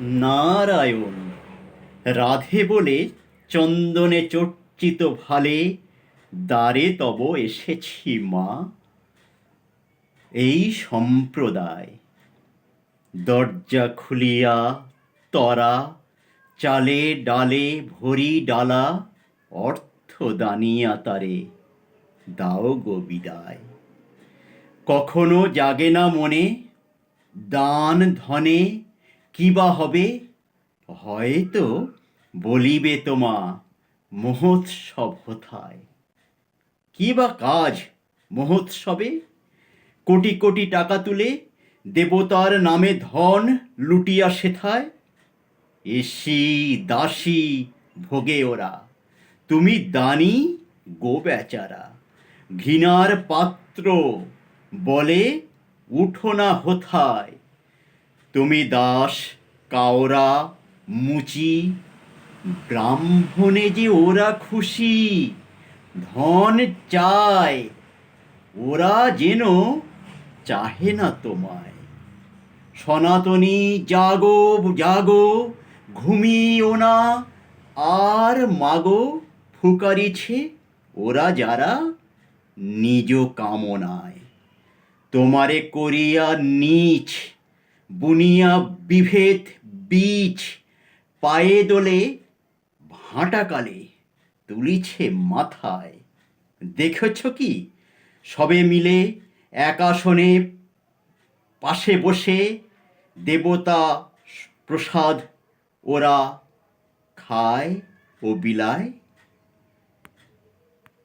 নারায়ণ। রাধে বলে, চন্দনে চর্চিত ভালে, দ্বারে তব এসেছি মা। এই সম্প্রদায়, দরজা খুলিয়া, তরা, চালে ডালে ভরি ডালা, অর্থ দানিয়া তারে, দাও গো বিদায়। কখনো জাগে না মনে, দান ধনে কি বা হবে? হয়তো বলিবে তোমা, মহোৎসব হথায় কি বা কাজ মহোৎসবে? কোটি কোটি টাকা তুলে দেবতার নামে ধন লুটিয়া সেথায়? এসি দাসী ভোগে ওরা, তুমি দানি গো বেচারা। ঘৃণার পাত্র বলে উঠো না হোথায়। তুমি দাস, কাওরা, মুচি, ব্রাহ্মণে যে ওরা খুশি, ধন চায়, ওরা যেন চাহে না তোমায়। সনাতনী জাগো জাগো, ঘুমিও না, আর মাগো ফুকারিছে ওরা যারা নিজ কামনায়। তোমারে করিয়া নিচ বুনিয়া বিভেদ বীজ, পায়ে দোলে ভাঁটাকালে তুলিছে মাথায়। দেখেছ কি? সবে মিলে এক আসনে পাশে বসে দেবতা প্রসাদ ওরা খায় ও বিলায়।